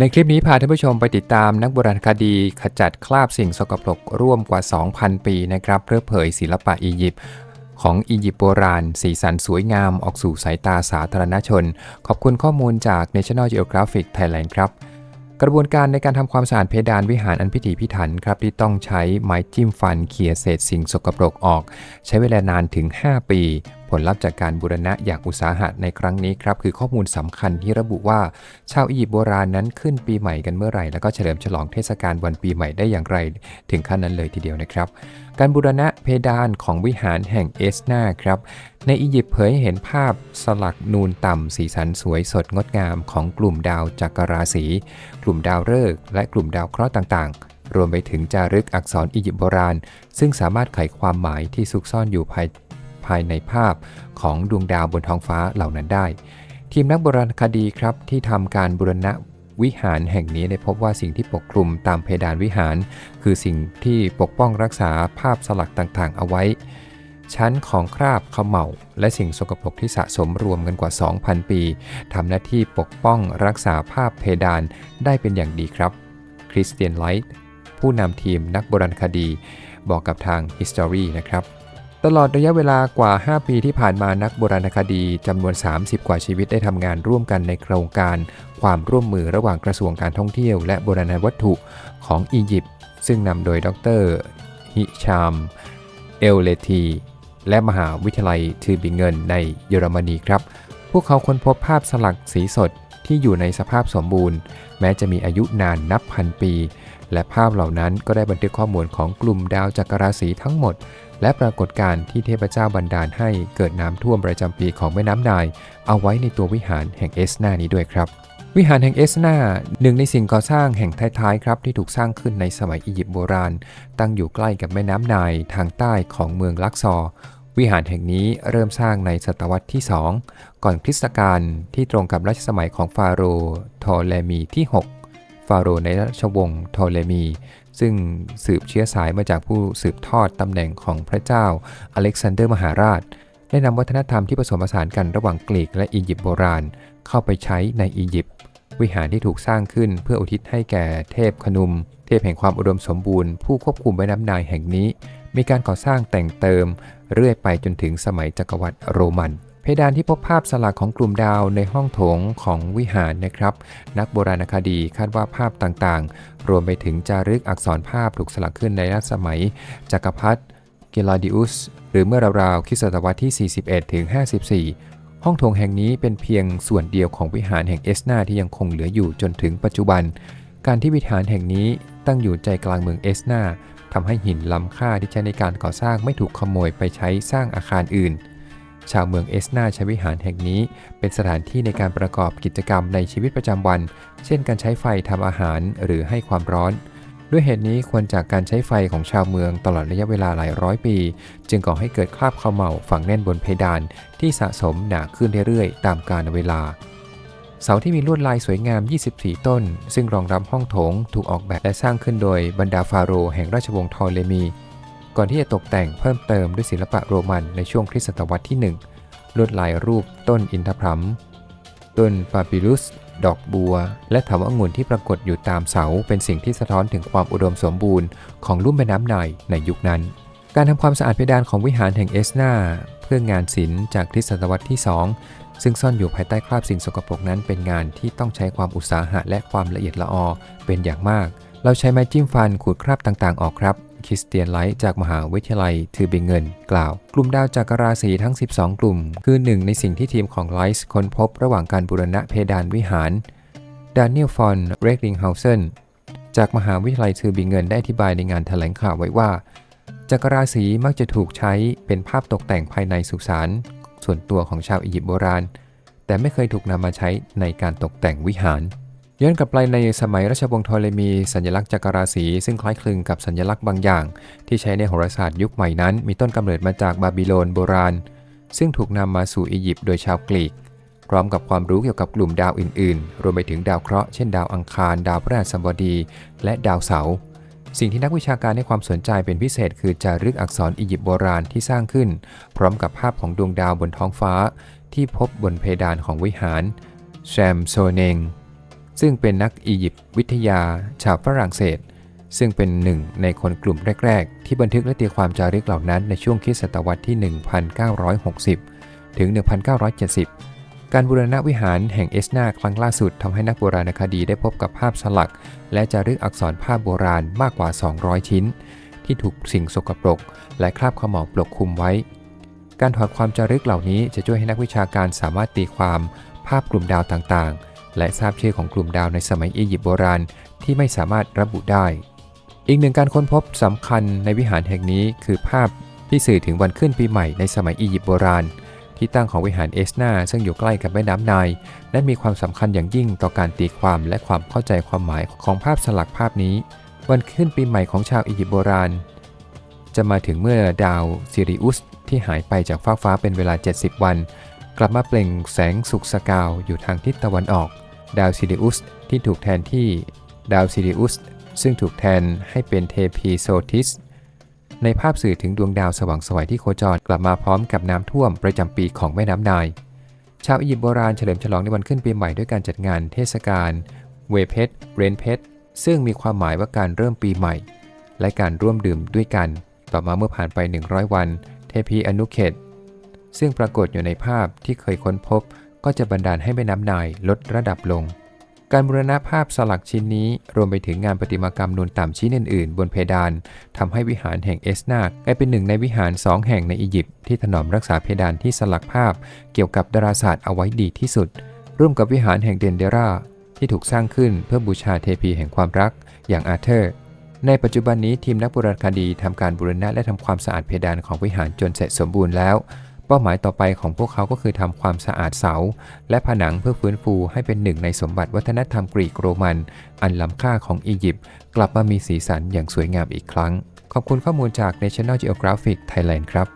ในคลิปนี้พาท่านผู้ชมไปติดตามนักโบราณคดีขจัดคราบสิ่งสกปรกร่วมกว่า 2,000 ปีนะครับเพื่อเผยศิลปะอียิปต์ของอียิปต์โบราณ สีสันสวยงามออกสู่สายตาสาธารณชน ขอบคุณข้อมูลจาก National Geographic Thailand ครับ กระบวนการในการทำความสะอาดเพดานวิหารอันพิถีพิถันครับที่ต้องใช้ไม้จิ้มฟันเขี่ยเศษสิ่งสกปรกออก ใช้เวลานานถึง 5 ปีผลลัพธ์จากการบูรณะอย่างอุตสาหะในครั้งนี้ครับคือข้อมูลสำคัญที่ระบุว่า ชาวอียิปต์โบราณนั้นขึ้นปีใหม่กันเมื่อไหร่ แล้วก็เฉลิมฉลองเทศกาลวันปีใหม่ได้อย่างไร ถึงขั้นนั้นเลยทีเดียวนะครับ การบูรณะเพดานของวิหารแห่งเอสนาครับในอียิปต์เผยเห็นภาพสลักนูนต่ำสีสันสวยสดงดงามของกลุ่มดาวจักรราศี กลุ่มดาวฤกษ์และกลุ่มดาวเคราะห์ต่างๆ รวมไปถึงจารึกอักษรอียิปต์โบราณ ซึ่งสามารถไขความหมายที่ซุกซ่อนอยู่ภาย ภายในภาพของดวงดาวบนท้องฟ้าเหล่านั้นได้ ทีมนักโบราณคดีครับที่ทำการบูรณะวิหารแห่งนี้ได้พบว่าสิ่งที่ปกคลุมตามเพดานวิหาร คือสิ่งที่ปกป้องรักษาภาพสลักต่างๆ เอาไว้ ชั้นของคราบเขม่าและสิ่งสกปรกที่สะสมรวมกันกว่า 2,000 ปีทำหน้าที่ปกป้องรักษาภาพเพดานได้เป็นอย่างดีครับคริสเตียนไลท์ผู้นำทีมนักโบราณคดี บอกกับทาง History นะครับ ตลอดระยะเวลากว่า 5 ปีที่ผ่านมานักโบราณคดีจำนวน 30 กว่าชีวิตได้ทำงานร่วมกันในโครงการ ความร่วมมือระหว่างกระทรวงการท่องเที่ยวและโบราณวัตถุของอียิปต์ซึ่งนำโดยดรฮิชาม เอลเลที และมหาวิทยาลัยทือบิงเงินในเยอรมนีครับ พวกเขาค้นพบภาพสลักสีสดที่อยู่ในสภาพสมบูรณ์ แม้จะมีอายุนานนับพันปี และภาพเหล่านั้นก็ได้บันทึกข้อมูลของกลุ่มดาวจักรราศีทั้งหมด และปรากฏการณ์ที่เทพเจ้าบันดาลให้เกิดน้ำท่วมประจำปีของแม่น้ำนาย เอาไว้ในตัววิหารแห่งเอสนานี้ด้วยครับ วิหารแห่งเอสนาหนึ่งในสิ่งก่อสร้างแห่งท้ายๆครับที่ถูกสร้างขึ้นในสมัยอียิปต์โบราณ ตั้งอยู่ใกล้กับแม่น้ำนายทางใต้ของเมืองลักซอวิหารแห่งนี้เริ่มสร้างในศตวรรษที่ 2 ก่อนคริสตกาลที่ตรงกับรัชสมัยของฟาโรห์โทเลมีที่6 ฟาโรห์ในราชวงศ์โทเลมี ซึ่งสืบเชื้อสายมาจากผู้สืบทอดตำแหน่งของพระเจ้าอเล็กซานเดอร์มหาราช ได้นำวัฒนธรรมที่ผสมผสานกันระหว่างกรีกและอียิปต์โบราณ เข้าไปใช้ในอียิปต์วิหารที่ถูกสร้างขึ้นเพื่ออุทิศให้แก่เทพขนุม เทพแห่งความอุดมสมบูรณ์ผู้ควบคุมแม่น้ำนายแห่งนี้ มีการก่อสร้างแต่งเติม เรื่อยไปจนถึงสมัยจักรวรรดิโรมัน เพดานที่พบภาพสลักของกลุ่มดาวในห้องโถงของวิหารนะครับ นักโบราณคดีคาดว่าภาพต่างๆ รวมไปถึงจารึกอักษรภาพถูกสลักขึ้นในรัชสมัยจักรพรรดิกิลาดิอุส หรือเมื่อราวๆคริสตศตวรรษที่ 41ถึง54 ห้องโถงแห่งนี้เป็นเพียงส่วนเดียวของวิหารแห่งเอสนาที่ยังคงเหลืออยู่จนถึงปัจจุบัน การที่วิหารแห่งนี้ตั้งอยู่ใจกลางเมืองเอสนาทำให้หินล้ำค่าที่ใช้ในการก่อสร้างไม่ถูกขโมยไปใช้สร้างอาคารอื่น ชาวเมืองเอสนาใช้วิหารแห่งนี้ เป็นสถานที่ในการประกอบกิจกรรมในชีวิตประจำวัน เช่นการใช้ไฟทำอาหารหรือให้ความร้อน ด้วยเหตุนี้ควรจากการใช้ไฟของชาวเมืองตลอดระยะเวลาหลายร้อยปี จึงก่อให้เกิดคราบเขม่าฝังแน่นบนเพดาน ที่สะสมหนาขึ้นเรื่อยๆ ตามกาลเวลาเสาที่มีลวดลายสวยงาม 24 ต้น ซึ่งรองรับห้องโถง ถูกออกแบบและสร้างขึ้นโดยบรรดาฟาโรห์แห่งราชวงศ์ทอเลมี ก่อนที่จะตกแต่งเพิ่มเติมด้วยศิลปะโรมันในช่วงคริสตศตวรรษที่ 1 ลวดลายรูปต้นอินทผลัม ต้นปาปิลุส ดอกบัว และถาวรองุ่นที่ปรากฏอยู่ตามเสา เป็นสิ่งที่สะท้อนถึงความอุดมสมบูรณ์ของลุ่มแม่น้ำไนในยุคนั้น การทำความสะอาดเพดานของวิหารแห่งเอสนาเพื่องานศิลป์จากคริสตศตวรรษที่ 2ซึ่งซ่อนอยู่ภายใต้คราบสิ่งสกปรกนั้นเป็นงานที่ต้องใช้ความอุตสาหะและความละเอียดละออเป็นอย่างมาก เราใช้ไม้จิ้มฟันขูดคราบต่างๆ ออกครับ คริสเตียนไลท์จากมหาวิทยาลัยทือบิงเงิน กล่าว กลุ่มดาวจักรราศีทั้ง 12 กลุ่ม คือหนึ่งในสิ่งที่ทีมของไลท์ค้นพบระหว่างการบูรณะเพดานวิหารดานิเอลฟอนเรกลิงเฮาเซนจากมหาวิทยาลัยทือบิงเงินได้อธิบายในงานแถลงข่าวไว้ว่าจักรราศีมักจะถูกใช้เป็นภาพตกแต่งภายในสุสานส่วนตัวของชาวอียิปต์โบราณ แต่ไม่เคยถูกนำมาใช้ในการตกแต่งวิหาร ย้อนกลับไปในสมัยราชวงศ์โทเลมี สัญลักษณ์จักรราศีซึ่งคล้ายคลึงกับสัญลักษณ์บางอย่าง ที่ใช้ในโหราศาสตร์ยุคใหม่นั้น มีต้นกำเนิดมาจากบาบิโลนโบราณ ซึ่งถูกนำมาสู่อียิปต์โดยชาวกรีก พร้อมกับความรู้เกี่ยวกับกลุ่มดาวอื่นๆ รวมไปถึงดาวเคราะห์เช่นดาวอังคาร ดาวพฤหัสบดี และดาวเสาร์สิ่งที่นักวิชาการให้ความสนใจเป็นพิเศษ คือจารึกอักษรอียิปต์โบราณที่สร้างขึ้น พร้อมกับภาพของดวงดาวบนท้องฟ้า ที่พบบนเพดานของวิหารแชมโซเนง ซึ่งเป็นนักอียิปต์วิทยาชาวฝรั่งเศส ซึ่งเป็นหนึ่งในคนกลุ่มแรก ๆ ที่บันทึกและตีความจารึกเหล่านั้นในช่วงคริสตศตวรรษที่ 1960 ถึง 1970 การบูรณะวิหารแห่งเอสนาครั้งล่าสุดทำให้นักโบราณคดีได้พบกับภาพสลัก และจารึกอักษรภาพโบราณมากกว่า 200 ชิ้น ที่ถูกสิ่งสกปรก และคราบขม่าวปกคลุมไว้ การถอดความจารึกเหล่านี้จะช่วยให้นักวิชาการสามารถตีความภาพกลุ่มดาวต่างๆ และทราบชื่อของกลุ่มดาวในสมัยอียิปต์โบราณที่ไม่สามารถระบุได้ อีกหนึ่งการค้นพบสำคัญในวิหารแห่งนี้คือภาพที่สื่อถึงวันขึ้นปีใหม่ในสมัยอียิปต์โบราณ ที่ตั้งของวิหารเอสนาซึ่งอยู่ใกล้กับแม่น้ำไนายนั้นมีความสำคัญอย่างยิ่งต่อการตีความและความเข้าใจความหมายของภาพสลักภาพนี้ วันขึ้นปีใหม่ของชาวอียิปต์โบราณ จะมาถึงเมื่อดาวซิริอุสที่หายไปจากฟ้ากฟ้าเป็นเวลา 70 วัน กลับมาเปล่งแสงสุกสกาวอยู่ทางทิศตะวันออก ดาวซิริอุสที่ถูกแทนที่ดาวซิริอุสซึ่งถูกแทนให้เป็นเทพีโซทิส ในภาพสื่อถึงดวงดาวสว่างสวยที่โคจรกลับมาพร้อมกับน้ำท่วมประจำปีของแม่น้ำไนาย ชาวอียิปต์โบราณเฉลิมฉลองในวันขึ้นปีใหม่ด้วยการจัดงานเทศกาลเวเพตเรนเพตซึ่งมีความหมายว่าการเริ่มปีใหม่ และการร่วมดื่มด้วยกัน ต่อมาเมื่อผ่านไป 100 วัน เทพีอนุเคตซึ่งปรากฏอยู่ในภาพที่เคยค้นพบ ก็จะบันดาลให้แม่น้ำนายลดระดับลง การบูรณะภาพสลักชิ้นนี้รวมไปถึงงานประติมากรรมนูนต่ำชิ้นอื่นๆ บนเพดานทำให้วิหารแห่งเอสนากกลายเป็นหนึ่งในวิหารสองแห่งในอียิปต์ที่ถนอมรักษาเพดานที่สลักภาพ เกี่ยวกับดาราศาสตร์เอาไว้ดีที่สุด ร่วมกับวิหารแห่งเดนเดราที่ถูกสร้างขึ้นเพื่อบูชาเทพีแห่งความรักอย่างอาเธอร์ในปัจจุบันนี้ทีมนักโบราณคดีทำการบูรณะและทำความสะอาดเพดานของวิหารจนเสร็จสมบูรณ์แล้ว เป้าหมายต่อไปของพวกเขาก็คือทำความสะอาดเสา และผนังเพื่อฟื้นฟูให้เป็นหนึ่งในสมบัติวัฒนธรรมกรีกโรมัน อันล้ำค่าของอียิปต์กลับมามีสีสันอย่างสวยงามอีกครั้ง ขอบคุณข้อมูลจาก National Geographic Thailand ครับ